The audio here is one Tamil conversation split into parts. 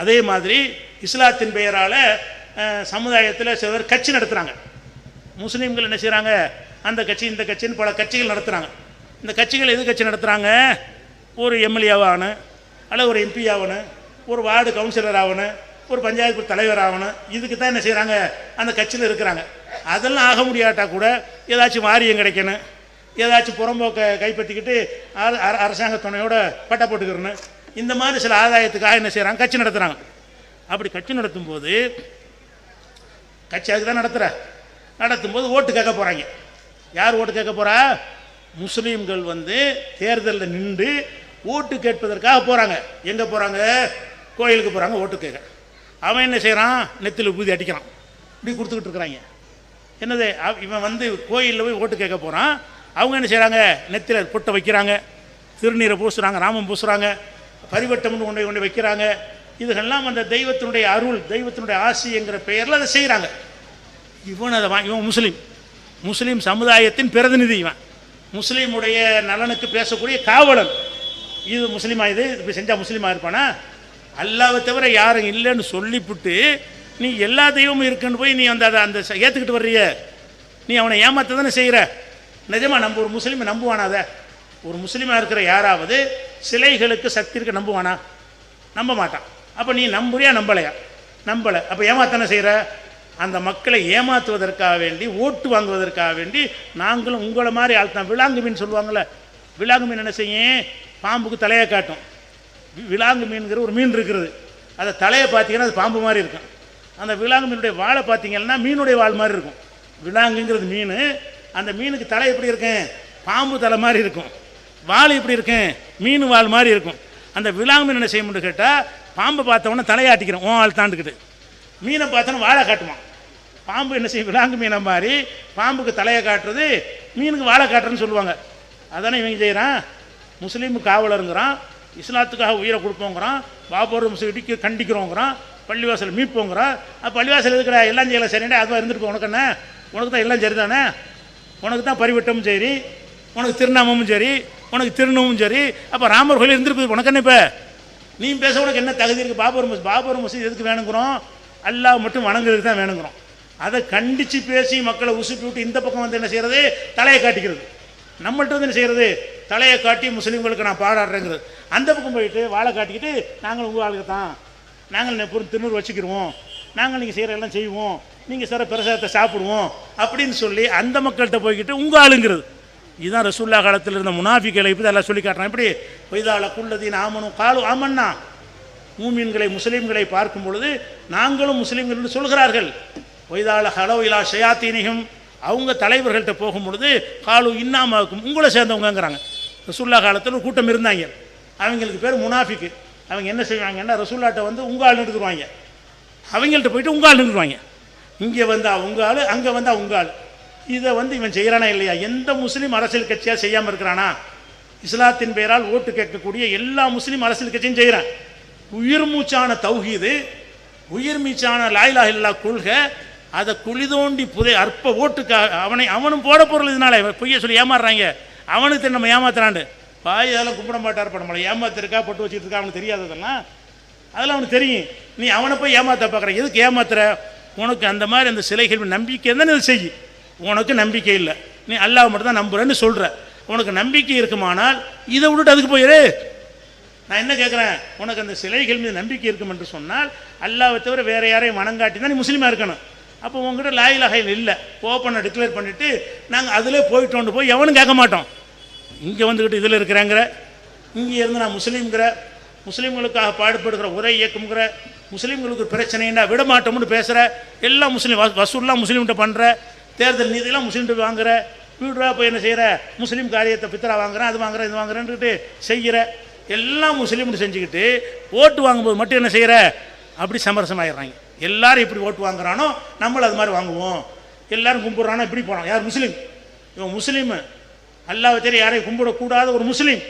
அதே மாதிரி இஸ்லாத்தின் பெயரால் சமுதாயத்தில் சிலர் கட்சி நடத்துகிறாங்க முஸ்லீம்கள் என்ன செய்கிறாங்க அந்த கட்சி இந்த கட்சின்னு பல கட்சிகள் நடத்துகிறாங்க இந்த கட்சிகள் எது கட்சி நடத்துகிறாங்க ஒரு எம்எல்ஏவாக ஆகணும் ஒரு எம்பி ஆகணும் ஒரு வார்டு கவுன்சிலர் ஆகணும் ஒரு பஞ்சாயத்து தலைவர் ஆகணும் இதுக்கு தான் என்ன செய்கிறாங்க அந்த கட்சியில் இருக்கிறாங்க. அதெல்லாம் ஆக முடியாட்டால் கூட ஏதாச்சும் வாரியம் கிடைக்கணும். ஏதாச்சும் புறம்போக்கை கைப்பற்றிக்கிட்டு அர- அரசாங்க துணையோட பட்டா போட்டுக்கிறணும். இந்த மாதிரி சில ஆதாயத்துக்காக என்ன செய்கிறாங்க கட்சி நடத்துகிறாங்க அப்படி கட்சி நடத்தும் போது கட்சி அதுக்கு தான் நடத்துகிற நடத்தும்போது ஓட்டு கேட்க போகிறாங்க யார் ஓட்டு கேட்க போகிறா முஸ்லீம்கள் வந்து தேர்தலில் நின்று ஓட்டு கேட்பதற்காக போகிறாங்க எங்கே போகிறாங்க கோயிலுக்கு போகிறாங்க ஓட்டு கேட்க. அவன் என்ன செய்கிறான் நெத்தியில் ஊதி அடிக்கிறான். இப்படி கொடுத்துக்கிட்டு இருக்கிறாங்க. என்னது? அவ- இவன் வந்து கோயிலில் போய் ஓட்டு கேட்க போகிறான் அவங்க என்ன செய்கிறாங்க நெத்தியில் பொட்டை வைக்கிறாங்க. திருநீரை பூசுகிறாங்க ராமம் பூசுகிறாங்க பரிவட்டம்னு கொண்டு கொண்டு வைக்கிறாங்க. இதுகெல்லாம் அந்த தெய்வத்தினுடைய அருள் தெய்வத்தினுடைய ஆசிங்கிற பெயரில் அதை செய்கிறாங்க இவன் அதை இவன் முஸ்லீம். முஸ்லீம் சமுதாயத்தின் பிரதிநிதி இவன். முஸ்லீமுடைய நலனுக்கு பேசக்கூடிய காவலன். இது முஸ்லீமா இது? இப்படி செஞ்சால் முஸ்லீமாக இருப்பானா? அல்லாவை தவிர யாரும் இல்லைன்னு சொல்லிவிட்டு நீ எல்லா தெய்வமும் இருக்குன்னு போய் நீ அந்த அதை அந்த ச- ஏற்றுக்கிட்டு வர்றிய. நீ அவனை ஏமாத்த தானே செய்கிற நிஜமா நம்ம ஒரு முஸ்லீமை நம்புவானா அதை? ஒரு முஸ்லீமாக இருக்கிற யாராவது சிலைகளுக்கு சக்தி இருக்க நம்புவானா? நம்ப மாட்டான். அப்போ நீ நம்புறியா? நம்பலையா? நம்பலை. அப்போ ஏமாத்தானே செய்கிற அந்த மக்களை ஏமாற்றுவதற்காக வேண்டி ஓட்டு வாங்குவதற்காக வேண்டி நாங்களும் உங்களை மாதிரி ஆள் தான். விலாங்கு மீன் சொல்லுவாங்கள்ல விலாங்கு மீன் என்ன செய்யும்? பாம்புக்கு தலையை காட்டும். விலாங்கு மீன்கிற ஒரு மீன் இருக்கிறது அதை தலையை பார்த்தீங்கன்னா அது பாம்பு மாதிரி இருக்கும். அந்த விலாங்கு மீனுடைய வாழை பார்த்தீங்கன்னா மீனுடைய வாழ் மாதிரி இருக்கும். விலாங்குங்கிறது மீன் அந்த மீனுக்கு தலை எப்படி இருக்கும்? பாம்பு தலை மாதிரி இருக்கும். வால் இப்படி இருக்கும் மீன் வால் மாதிரி இருக்கும். அந்த விலாங்கு மீன் என்ன செய்ய கேட்டால் பாம்பை பார்த்தவொன்னே தலையாட்டிக்கிறோம். ஓ ஆள் தாண்டுக்கிட்டு மீனை பார்த்தோன்னா வாழை காட்டுவான். பாம்பு என்ன செய்யும்? விலாங்கு மீனை மாதிரி பாம்புக்கு தலையை காட்டுறது மீனுக்கு வாழை காட்டுறேன்னு சொல்லுவாங்க. அதானே இவங்க செய்கிறான் முஸ்லீமு காவலருங்கிறான். இஸ்லாத்துக்காக உயிரை கொடுப்போங்கிறான். பாபர் இடிக்க கண்டிக்கிறோங்கிறான். பள்ளிவாசல் மீட்போங்கிறான். அப்போ பள்ளிவாசல் இருக்கிற எல்லாம் செய்யலாம் சரிண்டா அதுவாக இருந்துட்டு உனக்கு என்ன? உனக்கு தான் எல்லாம் சரிதானே? உனக்கு தான் பரிவட்டமும் சரி. உனக்கு திருநாமமும் சரி. உனக்கு திருநமும் சரி அப்போ ராமர் கோயில் இருந்திருக்கு உனக்கு என்ன இப்போ? நீ பேச உனக்கு என்ன தகுதி இருக்குது பாபர் மசூத் பாபர் மசூத் எதுக்கு வேணுங்கிறோம்? அல்லாஹ் மட்டும் வணங்குறதுக்கு தான் வேணுங்கிறோம். அதை கண்டித்து பேசி மக்களை உசுப்பி விட்டு இந்த பக்கம் வந்து என்ன செய்கிறது தலையை காட்டிக்கிறது. நம்மள்ட்ட வந்து என்ன செய்கிறது தலையை காட்டி முஸ்லீம்களுக்கு நான் பாடாடுறேங்கிறது அந்த பக்கம் போயிட்டு வாழை காட்டிக்கிட்டு நாங்கள் உங்கள் ஆளுக்கு தான். நாங்கள் பொருள் திருநூறு வச்சுக்கிடுவோம் நாங்கள் நீங்கள் செய்கிற எல்லாம் செய்வோம். நீங்கள் சிற பிரசாதத்தை சாப்பிடுவோம். அப்படின்னு சொல்லி அந்த மக்கள்கிட்ட போய்கிட்டு உங்கள் ஆளுங்கிறது. இதுதான் ரசூல்லா காலத்தில் இருந்த முனாஃபிக்களை இப்படி எல்லாம் சொல்லி காட்டுறான். எப்படி? பொய்தால குள்ளதீன் ஆமனும் காலு ஆமன்னா. மூமின்களை முஸ்லீம்களை பார்க்கும் பொழுது நாங்களும் முஸ்லீம்கள் என்று சொல்கிறார்கள். ஒய்தால ஹலோ இலா ஷயாத்தீனிகம் அவங்க தலைவர்கள்ட்ட போகும் பொழுது காலு இன்னாமாவுக்கும். உங்களை சேர்ந்தவங்கங்கிறாங்க. ரசூல்லா காலத்தில் ஒரு கூட்டம் இருந்தாங்க. அவங்களுக்கு பேர் முனாஃபிக்கு. அவங்க என்ன செய்வாங்கன்னா ரசூல்லாட்ட வந்து உங்கள் ஆள் எடுத்துருவாங்க அவங்கள்ட்ட போயிட்டு உங்கள் ஆள் நின்றுவாங்க இங்கே வந்தால் உங்கள் ஆள் அங்கே வந்தால் உங்கள் ஆள் இதை வந்து இவன் செய்கிறானா இல்லையா? எந்த முஸ்லீம் அரசியல் கட்சியாக செய்யாமல் இருக்கிறானா? இஸ்லாத்தின் பெயரால் ஓட்டு கேட்கக்கூடிய எல்லா முஸ்லீம் அரசியல் கட்சியும் செய்கிறான் உயிர் மூச்சான தௌஹீது உயிர் மீச்சான லாயிலா இல்லா கொள்கை அதை குழி தோண்டி புதை அற்ப ஓட்டுக்கு அவனை அவனும் போட பொருள் இதனால. பொய்ய சொல்லி ஏமாறுறாங்க. அவனுக்கு நம்ம ஏமாத்துறாண்டு பாய் அதெல்லாம் கும்பிட மாட்டார் பண்ண நம்மளை ஏமாத்திருக்கா பட்டு வச்சுட்டு இருக்கா அவனுக்கு தெரியாததெல்லாம் அதெல்லாம். அவனுக்கு தெரியும். நீ அவனை போய் ஏமாத்த பார்க்குற. எதுக்கு ஏமாத்துற? உனக்கு அந்த மாதிரி அந்த சிலைகள் நம்பிக்கை தானே இது செய்யும் உனக்கு நம்பிக்கை இல்லை. நீ அல்லாஹ் மட்டும் தான் நம்புறேன்னு சொல்கிற உனக்கு நம்பிக்கை இருக்குமானால் இதை விட்டுட்டு அதுக்கு போயிரு. நான் என்ன கேட்குறேன் உனக்கு அந்த சிலைகள் மீது நம்பிக்கை இருக்கும் என்று சொன்னால் அல்லாவை தவிர வேறு யாரையும் மனங்காட்டி தான் நீ முஸ்லீமாக இருக்கணும். அப்போ உங்ககிட்ட லாயில் அகைல் இல்லை ஓப்பனை டிக்ளேர் பண்ணிவிட்டு நாங்கள் அதிலே போயிட்டோண்டு போய் எவனும் கேட்க மாட்டோம். இங்கே வந்துக்கிட்டு இதில் இருக்கிறேங்கிற இங்கே இருந்து நான் முஸ்லீம்ங்கிற முஸ்லீம்களுக்காக பாடுபடுகிற உரை இயக்கம்ங்கிற முஸ்லீம்களுக்கு பிரச்சனைன்னா விட மாட்டோம்னு பேசுகிற எல்லாம் முஸ்லீம் வசூல்லாம் முஸ்லீம்கிட்ட பண்ணுற தேர்தல் நீதியெல்லாம் முஸ்லீம்கிட்ட வாங்குற வீடுரா போய் என்ன செய்கிற முஸ்லீம் காரியத்தை பித்தரா வாங்குறேன் அது வாங்குறேன் இது வாங்குறேன்ட்டு செய்கிற எல்லாம் முஸ்லீம்னு செஞ்சுக்கிட்டு ஓட்டு வாங்கும்போது மட்டும் என்ன செய்கிற அப்படி சமரசமாயிடுறாங்க. எல்லாரும் இப்படி ஓட்டு வாங்குறானோ நம்மளும் அது மாதிரி வாங்குவோம். எல்லாரும் கும்பிட்றானோ இப்படி போகிறான் யார்? முஸ்லீம். இவன் முஸ்லீமு. அல்லாஹ் தெரியும் யாரையும் கும்பிடக்கூடாத ஒரு முஸ்லீம்.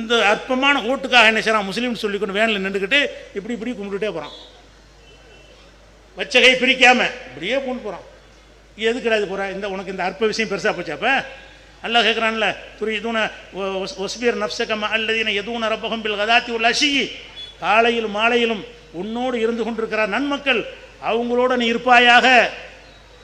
இந்த அற்பமான ஓட்டுக்காக என்ன செய்கிறான் முஸ்லீம்னு சொல்லிக்கொண்டு வேனில் நின்றுக்கிட்டு இப்படி இப்படி கும்பிட்டுட்டே போகிறான் வச்ச கை பிரிக்காம இப்படியே கொண்டு போகிறான் எதுக்குடா இது போகிற இந்த உனக்கு இந்த அற்ப விஷயம் பெருசாக போச்சு அப்போ? அல்லாஹ் கேட்குறான்ல துரி இதுன ஒஸ்பீர் நப்சகம் அல்லதீன எதுவும் ரப்பகம் பில் கதாத்தி உள்ள அசி காலையிலும் மாலையிலும் உன்னோடு இருந்து கொண்டிருக்கிறார் நன்மக்கள் அவங்களோட நீ இருப்பாயாக.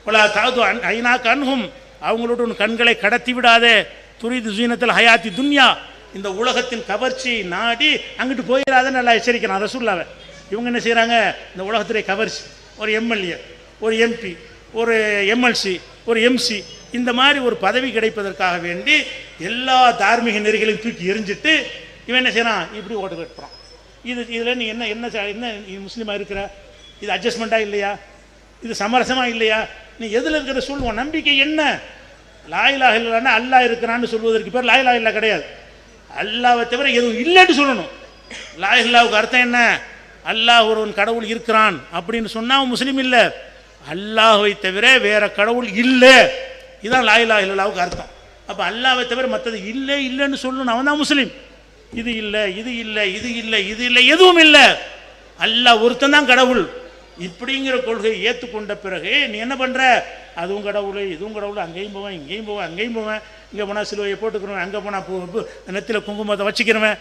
வலா தாது ஐநா கண்ஹும் அவங்களோட உன் கண்களை கடத்தி விடாதே. துரிது ஜீனத்தில் ஹயாத்தி துன்யா. இந்த உலகத்தின் கவர்ச்சியை நாடி அங்கிட்டு போயிடாத நல்லா எச்சரிக்கிறான். ரசூல்லாவை இவங்க என்ன செய்கிறாங்க இந்த உலகத்திலே கவர்ச்சி. ஒரு எம்எல்ஏ ஒரு எம்பி ஒரு எம்எல்சி ஒரு எம்சி இந்த மாதிரி ஒரு பதவி கிடைப்பதற்காக வேண்டி எல்லா தார்மீக நெறிகளையும் தூக்கி எரிஞ்சிட்டு இவன் என்ன செய்யறான்? இப்படி ஓட்டு கட்டுறான். இது இதில் நீ என்ன என்ன என்ன நீ முஸ்லீமாக இருக்கிற? இது அட்ஜஸ்ட்மெண்ட்டாக இல்லையா? இது சமரசமாக இல்லையா? நீ எதில் இருக்கிற சொல்லுவோம் நம்பிக்கை என்ன? லாயிலாக இல்லைன்னா அல்லாஹ் இருக்கிறான்னு சொல்வதற்கு பேர் லாயிலா இல்லை கிடையாது. அல்லாவை தவிர எதுவும் இல்லைன்னு சொல்லணும். லாயில்லாவுக்கு அர்த்தம் என்ன? அல்லாஹ் ஒருவன் கடவுள் இருக்கிறான் அப்படின்னு சொன்னால் முஸ்லீம் இல்லை. அல்லாஹுவை தவிர வேற கடவுள் இல்லை. இதான் லாயிலா இல்லாவுக்கு அர்த்தம். அப்போ அல்லாவை தவிர மற்றது இல்லை இல்லைன்னு சொல்லணும் அவன் தான் முஸ்லீம். இது இல்லை இது இல்லை இது இல்லை இது இல்லை எதுவும் இல்லை. அல்லாஹ் ஒருத்தன் தான் கடவுள். இப்படிங்கிற கொள்கையை ஏற்றுக்கொண்ட பிறகு நீ என்ன பண்ணுற அதுவும் கடவுள் இதுவும் கடவுள் அங்கேயும் போவேன் இங்கேயும் போவேன் அங்கேயும் போவேன். இங்கே போனால் சிலுவையை போட்டுக்கிறவன் அங்கே போனால் நெத்தில் குங்குமத்தை வச்சுக்கிறவன்.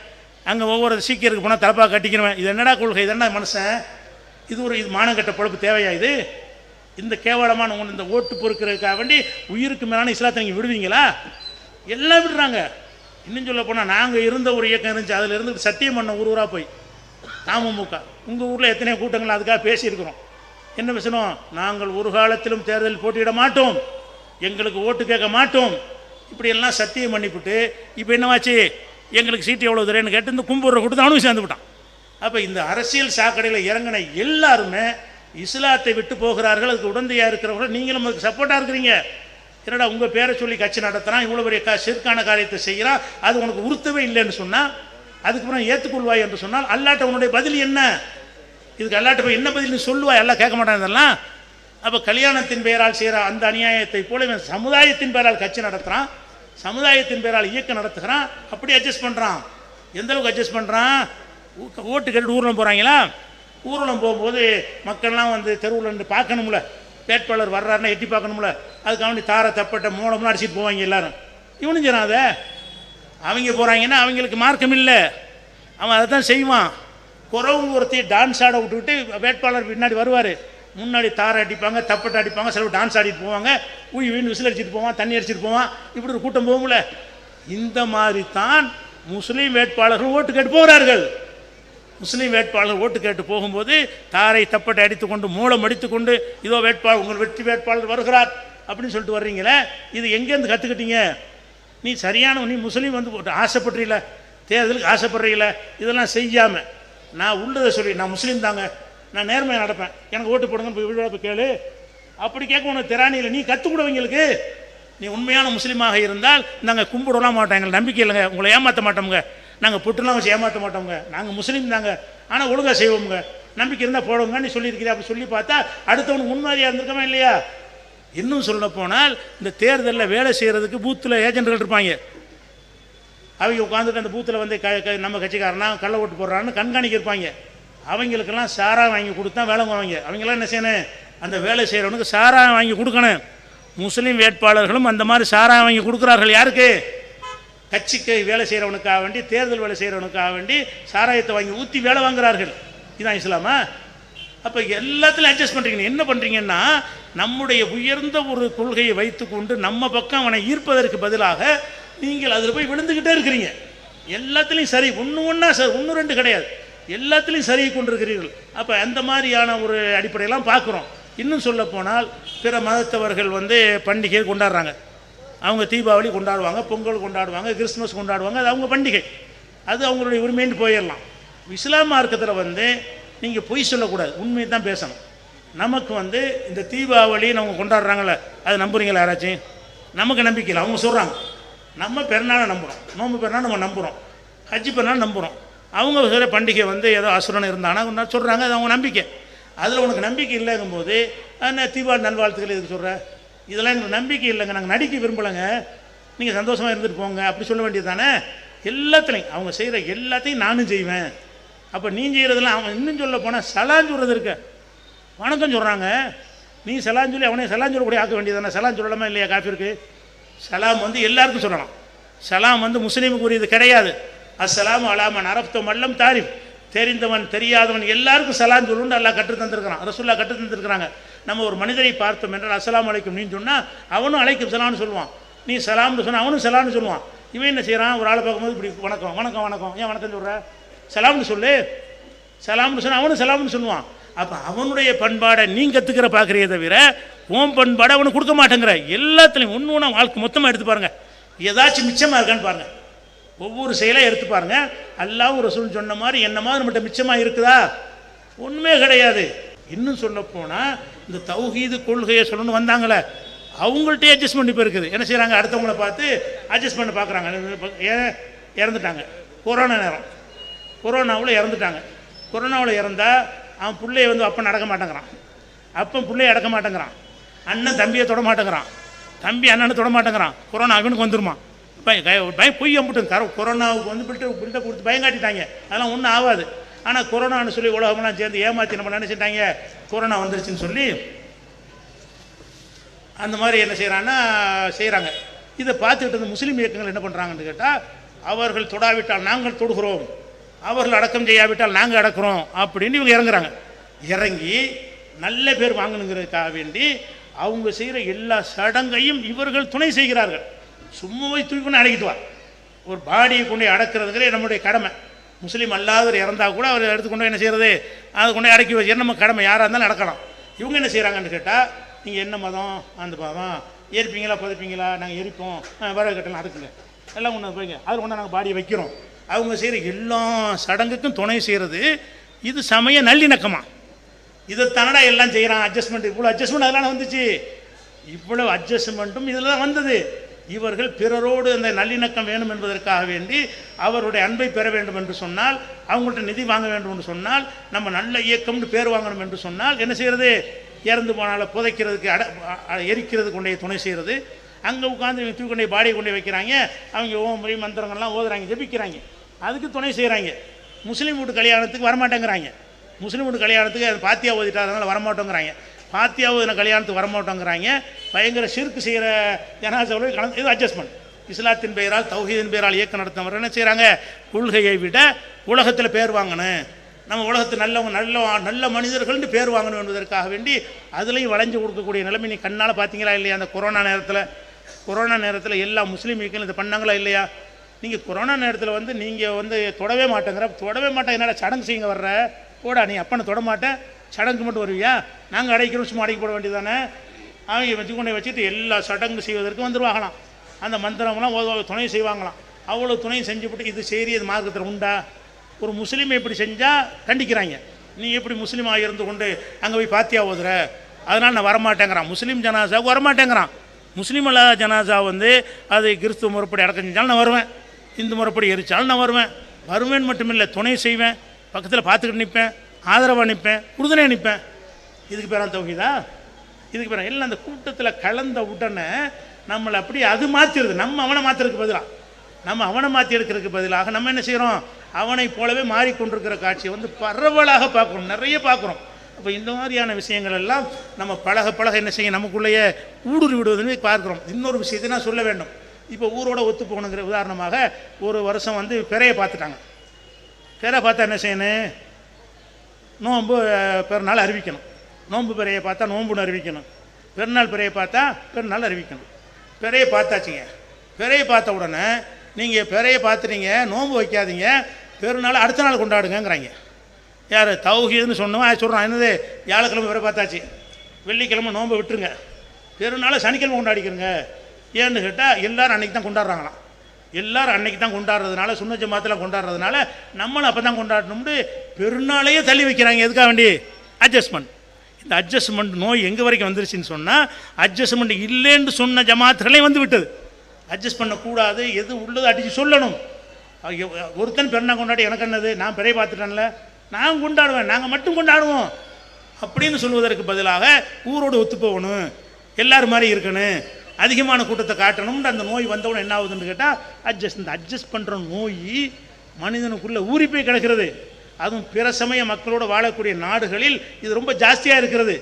அங்கே ஒவ்வொரு சீக்கியருக்கு போனால் தலப்பாக கட்டிக்கிறவன். இது என்னடா கொள்கை? இது என்ன மனுஷன்? இது ஒரு இது மானங்கட்ட பொழப்பு தேவையா இது? இந்த கேவலமான ஒன்று இந்த ஓட்டு பொறுக்கிறதுக்காக வேண்டி உயிருக்கு மேலான இஸ்லாத்தை நீங்கள் விடுவீங்களா? எல்லாம் விடுறாங்க. இன்னும் சொல்ல போனால் நாங்கள் இருந்த ஒரு இயக்கம் இருந்துச்சு. அதில் இருந்து சத்தியம் பண்ண ஊர் ஊராக போய். அமமுக உங்கள் ஊரில் எத்தனையோ கூட்டங்கள் அதுக்காக பேசியிருக்கிறோம். என்ன பேசணும் நாங்கள் ஒரு காலத்திலும் தேர்தல் போட்டியிட மாட்டோம். எங்களுக்கு ஓட்டு கேட்க மாட்டோம். இப்படியெல்லாம் சத்தியம் பண்ணிவிட்டு இப்போ என்னவாச்சு? எங்களுக்கு சீட்டு எவ்வளோ தரேன்னு கேட்டு இந்த கும்பூரை கொடுத்து அவனும் சேர்ந்து விட்டான். அப்போ இந்த அரசியல் சாக்கடையில் இறங்கின எல்லாருமே இஸ்லாத்தை விட்டு போகிறார்கள் அதுக்கு உடந்தையாக இருக்கிறவர்கள் நீங்களும் அதுக்கு சப்போர்ட்டாக இருக்கிறீங்க. என்னடா உங்கள் பேரை சொல்லி கட்சி நடத்துகிறான் இவ்வளோ பெரிய கா சிற்கான காரியத்தை செய்கிறான் அது உனக்கு உறுத்தவே இல்லைன்னு சொன்னால் அதுக்கப்புறம் ஏற்றுக்கொள்வாய் என்று சொன்னால் அல்லாட்ட உன்னுடைய பதில் என்ன? இதுக்கு அல்லாட்ட போய் என்ன பதில்னு சொல்லுவாய் எல்லாம் கேட்க மாட்டான் இதெல்லாம். அப்போ கல்யாணத்தின் பெயரால் செய்கிற அந்த அநியாயத்தை போல இவன் சமுதாயத்தின் பெயரால் கட்சி நடத்துகிறான் சமுதாயத்தின் பெயரால் இயக்கம் நடத்துகிறான் அப்படி அட்ஜஸ்ட் பண்ணுறான் எந்தளவுக்கு அட்ஜஸ்ட் பண்ணுறான் ஓட்டு கேட்டு ஊரில் போகிறாங்களா ஊர்வலம் போகும்போது மக்கள்லாம் வந்து தெருவில் இருந்து பார்க்கணும்ல. வேட்பாளர் வர்றாருன்னா எட்டி பார்க்கணும்ல. அதுக்காக அவனி தார தப்பட்ட மூலம்லாம் அடிச்சிட்டு போவாங்க எல்லாரும். இவனும் செய்யறான் அதை. அவங்க போகிறாங்கன்னா அவங்களுக்கு மார்க்கம் இல்லை. அவன் அதை தான் செய்வான். குறவு ஒருத்தி டான்ஸ் ஆட விட்டுவிட்டு வேட்பாளர் பின்னாடி வருவார். முன்னாடி தாரை அடிப்பாங்க தப்பட்டை அடிப்பாங்க சிலவு டான்ஸ் ஆடிட்டு போவாங்க. உய் வீண் விசில் அடிச்சிட்டு போவான் தண்ணி அடிச்சிட்டு போவான். இப்படி ஒரு கூட்டம் போகும்ல. இந்த மாதிரி தான் முஸ்லீம் வேட்பாளர்கள் ஓட்டு கேட்டு போகிறார்கள். முஸ்லீம் வேட்பாளர் ஓட்டு கேட்டு போகும்போது தாரை தப்பட்டை அடித்துக்கொண்டு மூலம் அடித்துக்கொண்டு இதோ வேட்பாளர் உங்கள் வெற்றி வேட்பாளர் வருகிறார் அப்படின்னு சொல்லிட்டு வர்றீங்களே இது எங்கேருந்து கற்றுக்கிட்டீங்க நீ சரியான நீ முஸ்லீம் வந்து போட்டு ஆசைப்படுறீல தேர்தலுக்கு ஆசைப்படுறீல இதெல்லாம் செய்யாமல் நான் உள்ளதை சொல்லி நான் முஸ்லீம் தாங்க நான் நேர்மையாக நடப்பேன். எனக்கு ஓட்டு போடுங்கன்னு போய் கேளு. அப்படி கேட்க உனக்கு திராணியில் நீ கற்றுக்கொடுவீங்களுக்கு நீ உண்மையான முஸ்லீமாக இருந்தால் நாங்கள் கும்பிடலாம் மாட்டோம் எங்களை நம்பிக்கை இல்லைங்க. உங்களை ஏமாற்ற மாட்டோங்க நாங்கள் புட்டுலாம் வச்சு ஏமாற்ற மாட்டோங்க நாங்கள் முஸ்லீம் தாங்க. ஆனால் ஒழுங்காக செய்வோங்க நம்பிக்கை இருந்தால் போடுவோங்கன்னு நீ அப்படி சொல்லி பார்த்தா அடுத்தவனுக்கு முன்மாதிரியாக இருந்திருக்கமா இல்லையா? இன்னும் சொல்ல போனால் இந்த தேர்தலில் வேலை செய்கிறதுக்கு பூத்தில் ஏஜென்ட்கள் இருப்பாங்க. அவங்க உட்காந்துட்டு அந்த பூத்தில் வந்து க க- நம்ம கட்சிக்காரனா கள்ள ஓட்டு போடுறான்னு கண்காணிக்க இருப்பாங்க. அவங்களுக்கெல்லாம் சாரா வாங்கி கொடுத்தா வேலை வாங்க அவங்களாம் என்ன செய்யணும்? அந்த வேலை செய்கிறவனுக்கு சாரா வாங்கி கொடுக்கணும். முஸ்லீம் வேட்பாளர்களும் அந்த மாதிரி சாரா வாங்கி கொடுக்குறார்கள். யாருக்கு? கட்சிக்கு வேலை செய்கிறவனுக்காக வேண்டி தேர்தல் வேலை செய்கிறவனுக்காக வேண்டி சாராயத்தை வாங்கி ஊற்றி வேலை வாங்குறார்கள். இதுதான் இஸ்லாமா? அப்போ எல்லாத்துலையும் அட்ஜஸ்ட் பண்ணுறீங்க என்ன பண்ணுறீங்கன்னா நம்முடைய உயர்ந்த ஒரு கொள்கையை வைத்துக்கொண்டு நம்ம பக்கம் அவனை ஈர்ப்பதற்கு பதிலாக நீங்கள் அதில் போய் விழுந்துக்கிட்டே இருக்கிறீங்க. எல்லாத்துலேயும் சரி ஒன்று ஒன்றா சார் ஒன்று ரெண்டு கிடையாது. எல்லாத்துலேயும் சரி கொண்டிருக்கிறீர்கள். அப்போ அந்த மாதிரியான ஒரு அடிப்படையெல்லாம் பார்க்குறோம். இன்னும் சொல்ல போனால் பிற மதத்தவர்கள் வந்து பண்டிகையை கொண்டாடுறாங்க. அவங்க தீபாவளி கொண்டாடுவாங்க பொங்கல் கொண்டாடுவாங்க கிறிஸ்மஸ் கொண்டாடுவாங்க அது அவங்க பண்டிகை. அது அவங்களுடைய உரிமைன்னு போயிடலாம். இஸ்லாம் மார்க்கத்தில் வந்து நீங்கள் பொய் சொல்லக்கூடாது உண்மையை தான் பேசணும். நமக்கு வந்து இந்த தீபாவளி நம்ம கொண்டாடுறாங்களே அதை நம்புறீங்களா யாராச்சும்? நமக்கு நம்பிக்கை இல்லை அவங்க சொல்கிறாங்க நம்ம பெருநாளை நம்புகிறோம் நோம்பு பெருநாள் நம்ம நம்புகிறோம் ஹஜ்ஜி பெருநாள் நம்புகிறோம் அவங்க சில பண்டிகை வந்து ஏதோ அசுரன் இருந்தாங்கன்னா சொல்கிறாங்க அது அவங்க நம்பிக்கை. அதில் உனக்கு நம்பிக்கை இல்லைங்கும்போது என்ன தீபாவளி நல்வாழ்த்துக்கள் எதுக்கு சொல்கிற இதெல்லாம் எங்களுக்கு நம்பிக்கை இல்லைங்க. நாங்கள் நடிக்க விரும்பலைங்க. நீங்கள் சந்தோஷமாக இருந்துட்டு போங்க. அப்படி சொல்ல வேண்டியது தானே எல்லாத்துலேயும் அவங்க செய்கிற எல்லாத்தையும் நானும் செய்வேன். அப்போ நீ செய்கிறதெல்லாம் அவன் இன்னும் சொல்ல போனால் சலான் சொல்கிறது இருக்க. வணக்கம் சொல்கிறாங்க நீ சலான் சொல்லி அவனே சலான் சொல்லக்கூடிய ஆக்க வேண்டியதானே சலான் சொல்லலாமா இல்லையா? காஃபிருக்கு சலாம் வந்து எல்லாருக்கும் சொல்லலாம். சலாம் வந்து முஸ்லீமுக்கு உரியது கிடையாது. அஸ்ஸலாமு அலாமன் அரப்தம் அல்லம் தாரிஃப். தெரிந்தவன் தெரியாதவன் எல்லாருக்கும் சலான் சொல்லுன்னு எல்லாம் கற்று தந்திருக்கிறான் ரசுல்லா கற்று தந்திருக்கிறாங்க நம்ம ஒரு மனிதரை பார்த்தோம் என்றால் அஸ்ஸலாமு அலைக்கும் நீ சொன்னால் அவனும் அழைக்கும் சலான்னு சொல்லுவான். நீ சலாம்னு சொன்னால் அவனும் சலான்னு சொல்லுவான். இவன் என்ன செய்கிறான் ஒரு ஆளை பார்க்கும்போது இப்படி வணக்கம் வணக்கம் வணக்கம். ஏன் வணக்கம் சொல்கிற சலாம்னு சொல்லு. சலாம்னு சொன்னால் அவனும் சலாம்னு சொல்லுவான். அப்போ அவனுடைய பண்பாடை நீ கற்றுக்கிற பார்க்குறிய தவிர ஓம் பண்பாடை அவனுக்கு கொடுக்க மாட்டேங்கிற. எல்லாத்துலேயும் ஒன்று ஒன்றா வாழ்க்கை மொத்தமாக எடுத்து பாருங்கள் ஏதாச்சும் மிச்சமாக இருக்கான்னு பாருங்கள் ஒவ்வொரு செயலாக எடுத்து பாருங்க. ஒரு ரசூல் சொன்ன மாதிரி என்ன மாதிரி நம்மகிட்ட மிச்சமாக இருக்குதா? ஒன்றுமே கிடையாது. இன்னும் சொல்ல போனால் இந்த தௌஹீது கொள்கையை சொல்லணும்னு வந்தாங்களே அவங்கள்ட்டே அட்ஜஸ்ட்மெண்ட் இப்போ இருக்குது என்ன செய்கிறாங்க அடுத்தவங்கள பார்த்து அட்ஜஸ்ட் பண்ண பார்க்குறாங்க. இறந்துட்டாங்க. கொரோனா நேரம். கொரோனாவில் இறந்துட்டாங்க. கொரோனாவில் இறந்தால் அவன் பிள்ளைய வந்து அப்பன் அடக்க மாட்டேங்கிறான். அப்பன் பிள்ளைய அடக்க மாட்டேங்கிறான். அண்ணன் தம்பியை தொட மாட்டேங்கிறான். தம்பி அண்ணனை தொட மாட்டேங்கிறான். கொரோனா அவனுக்கு வந்துருமா? பயம் பொய் அம்பிட்டு கர கொரோனாவுக்கு வந்து பில்ட்டு பில்ட்டை கொடுத்து பயம் காட்டிட்டாங்க அதெல்லாம் ஒன்றும் ஆகாது. ஆனால் கொரோனான்னு சொல்லி உலகம்லாம் சேர்ந்து ஏமாற்றி நம்ம நினச்சிட்டாங்க கொரோனா வந்துருச்சுன்னு சொல்லி அந்த மாதிரி என்ன செய்கிறான்னா செய்கிறாங்க இதை பார்த்துக்கிட்டு இருந்த முஸ்லீம் இயக்கங்கள் என்ன பண்ணுறாங்கன்னு கேட்டால் அவர்கள் தொடாவிட்டால் நாங்கள் தொடுகிறோம். அவர்கள் அடக்கம் செய்யாவிட்டால் நாங்கள் அடக்கிறோம் அப்படின்னு இவங்க இறங்குறாங்க. இறங்கி நல்ல பேர் வாங்கணுங்கிறதுக்காக வேண்டி அவங்க செய்கிற எல்லா சடங்கையும் இவர்கள் துணை செய்கிறார்கள். சும்மாவை தூக்கி கொண்டு அடக்கிட்டு வா. ஒரு பாடியை கொண்டு போய் அடக்கிறதுங்கிறே நம்முடைய கடமை. முஸ்லீம் அல்லாதவர் இறந்தா கூட அவர் எடுத்து கொண்டு என்ன செய்கிறது அதை கொண்டு அடக்கி வச்சு நம்ம கடமை யாராக இருந்தாலும் நடக்கணும் இவங்க என்ன செய்கிறாங்கன்னு கேட்டால் நீங்கள் என்ன மதம்? அந்த மதம் எரிப்பீங்களா புதைப்பீங்களா? நாங்கள் எரிப்போம். வரவு கட்டலாம் அதுக்குங்க எல்லாம் கொண்டு போய்ங்க. அதில் கொண்டு நாங்கள் பாடியை வைக்கிறோம். அவங்க செய்கிற எல்லா சடங்குக்கும் துணை செய்கிறது இது சமய நல்லிணக்கமாக இதை தானடா எல்லாம் செய்கிறான் அட்ஜஸ்ட்மெண்ட் இவ்வளோ அட்ஜஸ்ட்மெண்ட் அதெல்லாம் வந்துச்சு? இவ்வளவு அட்ஜஸ்ட்மெண்ட்டும் இதில் தான் வந்தது. இவர்கள் பிறரோடு அந்த நல்லிணக்கம் வேணும் என்பதற்காக வேண்டி அவருடைய அன்பை பெற வேண்டும் என்று சொன்னால் அவங்கள்ட்ட நிதி வாங்க வேண்டும் என்று சொன்னால் நம்ம நல்ல இயக்கம்னு பேர் வாங்கணும் என்று சொன்னால் என்ன செய்கிறது இறந்து போனால புதைக்கிறதுக்கு அட எரிக்கிறது கொண்டே துணை செய்கிறது அங்கே உட்காந்து தூக்கி கொண்டே பாடியை கொண்டே வைக்கிறாங்க. அவங்க ஓம் முறை மந்திரங்கள்லாம் ஓதுறாங்க ஜெபிக்கிறாங்க. அதுக்கு துணை செய்கிறாங்க முஸ்லீம் வீட்டு கல்யாணத்துக்கு வரமாட்டேங்கிறாங்க. முஸ்லீம் வீட்டு கல்யாணத்துக்கு அது பாத்தியா ஓதிட்டா அதனால் வரமாட்டோங்கிறாங்க. பாத்தியா ஓதின கல்யாணத்துக்கு வரமாட்டோங்கிறாங்க. பயங்கர சிறுக்கு செய்கிற ஜனாசாவில் கலந்து இது அட்ஜஸ்ட்மெண்ட் இஸ்லாத்தின் பெயரால் தௌஹீதின் பெயரால் இயக்கம் நடத்தவர் என்ன செய்கிறாங்க? கொள்கையை விட உலகத்தில் பேர் வாங்கணும். நம்ம உலகத்து நல்லவங்க நல்ல நல்ல மனிதர்கள்னு பேர் வாங்கணும் என்பதற்காக வேண்டி அதுலேயும் வளைஞ்சு கொடுக்கக்கூடிய நிலைமை நீ கண்ணால் பார்த்தீங்களா இல்லையா? அந்த கொரோனா நேரத்தில். கொரோனா நேரத்தில் எல்லா முஸ்லீம் இயக்கம் இதை பண்ணாங்களா இல்லையா? நீங்கள் கொரோனா நேரத்தில் வந்து நீங்கள் வந்து தொடவே மாட்டேங்கிற தொடவே மாட்டேன் என்னடா சடங்கு செய்யுங்க வர்ற? போடா நீ அப்பனை தொட மாட்டேன் சடங்கு மட்டும் வருவியா? நாங்கள் அடைக்கிறோம் சும்மா அடைக்க போட வேண்டியதானே அவங்க வச்சு கொண்டே வச்சுட்டு எல்லா சடங்கு செய்வதற்கு வந்துருவாங்களாம். அந்த மந்திரம்லாம் துணை செய்வாங்களாம். அவ்வளோ துணை செஞ்சுவிட்டு இது சரி இது மார்க்கத்தில் உண்டா? ஒரு முஸ்லீம் இப்படி செஞ்சால் கண்டிக்கிறாங்க. நீ எப்படி முஸ்லீமாக இருந்து கொண்டு அங்கே போய் பாத்தியா ஓதுற? அதனால் நான் வரமாட்டேங்கிறான். முஸ்லீம் ஜனாசாவுக்கு வரமாட்டேங்கிறான். முஸ்லீம் அல்லாத ஜனாசா வந்து அது கிறிஸ்துவ முறைப்படி அடக்கம் செஞ்சாலும் நான் வருவேன். இந்து முறைப்படி எரிச்சாலும் நான் வருவேன். வருவேன் மட்டுமில்லை துணை செய்வேன். பக்கத்தில் பார்த்துக்கிட்டு நிற்பேன் ஆதரவாக நிற்பேன் உறுதுணையாக நிற்பேன் இதுக்கு பேரா தௌஹீதா? இதுக்கு பேரா இல்லை அந்த கூட்டத்தில் கலந்த உடனே நம்மளை அப்படி அது மாற்றிடுது நம்ம அவனை மாற்றுறதுக்கு பதிலாக நம்ம அவனை மாற்றி எடுக்கிறதுக்கு பதிலாக நம்ம என்ன செய்கிறோம் அவனை போலவே மாறிக்கொண்டிருக்கிற காட்சியை வந்து பரவலாக பார்க்குறோம் நிறைய பார்க்குறோம் அப்போ இந்த மாதிரியான விஷயங்கள் எல்லாம் நம்ம பழக பழக என்ன செய்யும் நமக்குள்ளேயே ஊடுருவி விடுவதுன்னு பார்க்குறோம். இன்னொரு விஷயத்தை நான் சொல்ல வேண்டும். இப்போ ஊரோட ஒத்து போகணுங்கிற உதாரணமாக ஒரு வருஷம் வந்து பிறையை பார்த்துட்டாங்க. பிறை பார்த்தா என்ன செய்யணும்? நோன்பு பிறநாள் அறிவிக்கணும். நோன்பு பிறையை பார்த்தா நோன்புன்னு அறிவிக்கணும். பெருநாள் பிறையை பார்த்தா பெருநாள் அறிவிக்கணும். பிறையை பார்த்தாச்சுங்க. பிறையை பார்த்த உடனே நீங்கள் பிறையை பார்த்துட்டீங்க நோன்பு வைக்காதீங்க பெருநாள் அடுத்த நாள் கொண்டாடுங்கிறாங்க யார்? தௌஹீதுன்னு சொன்னவன் அது சொல்கிறான் என்னது? வியாழக்கிழமை பிறை பார்த்தாச்சு. வெள்ளிக்கிழமை நோன்பு விட்டுருங்க. பெருநாளை சனிக்கிழமை கொண்டாடிக்கிறங்க. ஏன்னு கேட்டால் எல்லோரும் அன்றைக்கி தான் கொண்டாடுறாங்களாம். எல்லாரும் அன்னைக்கு தான் கொண்டாடுறதுனால சுண்ண ஜமாத்தில் கொண்டாடுறதுனால நம்மளும் அப்போ தான் கொண்டாடணும்னு பெருநாளையே தள்ளி வைக்கிறாங்க. எதுக்காக வேண்டி? அட்ஜஸ்ட்மெண்ட் இந்த அட்ஜஸ்ட்மெண்ட் நோய் எங்கே வரைக்கும் வந்துருச்சுன்னு சொன்னால் அட்ஜஸ்ட்மெண்ட் இல்லைன்னு சொன்ன ஜமாத்திரலே வந்து விட்டது. அட்ஜஸ்ட் பண்ணக்கூடாது எது உள்ளது அடித்து சொல்லணும். ஒருத்தன் பெருநா கொண்டாடி எனக்கு என்னது? நான் பிறைய பார்த்துட்டேன்ல. நான் கொண்டாடுவேன் நாங்கள் மட்டும் கொண்டாடுவோம். அப்படின்னு சொல்வதற்கு பதிலாக ஊரோடு ஒத்து போகணும். எல்லோரும் மாதிரி இருக்கணும். அதிகமான கூட்டத்தை காட்டணும்னு அந்த நோய் வந்தவன என்ன ஆகுதுன்னு கேட்டால் அட்ஜஸ்ட் இந்த அட்ஜஸ்ட் பண்ணுற நோய் மனிதனுக்குள்ளே ஊறி போய் கிடக்கிறது. அதுவும் பிற சமய மக்களோடு வாழக்கூடிய நாடுகளில் இது ரொம்ப ஜாஸ்தியாக இருக்கிறது.